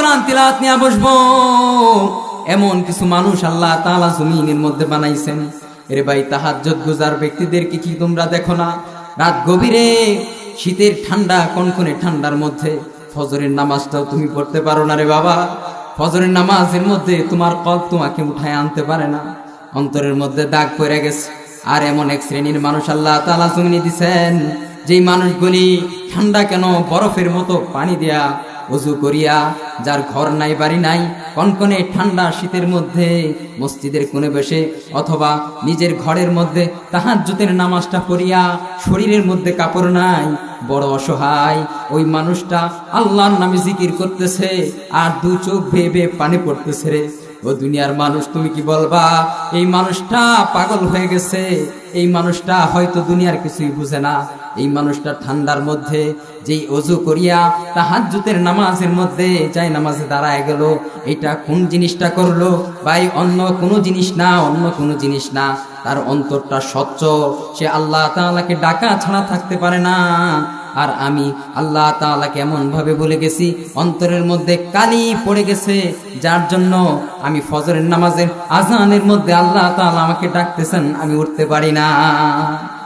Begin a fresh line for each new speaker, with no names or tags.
কোরআন তিলাওয়াত নিয়ে বসবো। এমন কিছু মানুষ আল্লাহ তাআলা জমিনের মধ্যে বানাইছেন। এরে ভাই, তাহাজ্জুদ গুজার ব্যক্তিদেরকে কি তোমরা দেখো না? রাত গভীরে, শীতের ঠান্ডা, কনকনে ঠান্ডার মধ্যে ফজরের নামাজটাও তুমি পড়তে পারো না রে বাবা। ফজরের নামাজের মধ্যে তোমার কল তোমাকে উঠায় আনতে পারে না। অন্তরের মধ্যে দাগ পড়ে গেছে। আর এমন এক শ্রেণির মানুষ আল্লাহ তালা জমিনে দিছেন, যেই মানুষগুলি ঠান্ডা কেন বরফের মতো পানি দেয়া অজু করিয়া, যার ঘর নাই, বাড়ি নাই, কনকনে ঠান্ডা শীতের মধ্যে মসজিদের কোণে বসে, অথবা নিজের ঘরের মধ্যে তাহাজ্জুদের নামাজটা পড়িয়া শরীরের মধ্যে কাপড় নাই, বড় অসহায়, ওই মানুষটা আল্লাহর নামে জিকির করতেছে, আর দু চোখ ভেয়ে ভেয়ে পানি পড়তেছে রে। ও দুনিয়ার মানুষ, তুমি কি বলবা? এই মানুষটা পাগল হয়ে গেছে। এই মানুষটা হয়তো দুনিয়ার কিছুই বুঝে না। এই মানুষটা ঠান্ডার মধ্যে যেই অজু করিয়া তাহাজ্জুদের নামাজের মধ্যে যাই নামাজে দাঁড়ায় গেল, এটা কোন জিনিসটা করল? ভাই, অন্য কোনো জিনিস না, অন্য কোনো জিনিস না। তার অন্তরটা স্বচ্ছ, সে আল্লাহ তাআলাকে ডাকা ছাড়া থাকতে পারে না। আর আমি আল্লাহ তাআলাকে এমন ভাবে বলে গেছি, অন্তরের মধ্যে কালি পড়ে গেছে, যার জন্য আমি ফজরের নামাজের আজানের মধ্যে আল্লাহ তাআলা আমাকে ডাকতেছেন, আমি উঠতে পারি না।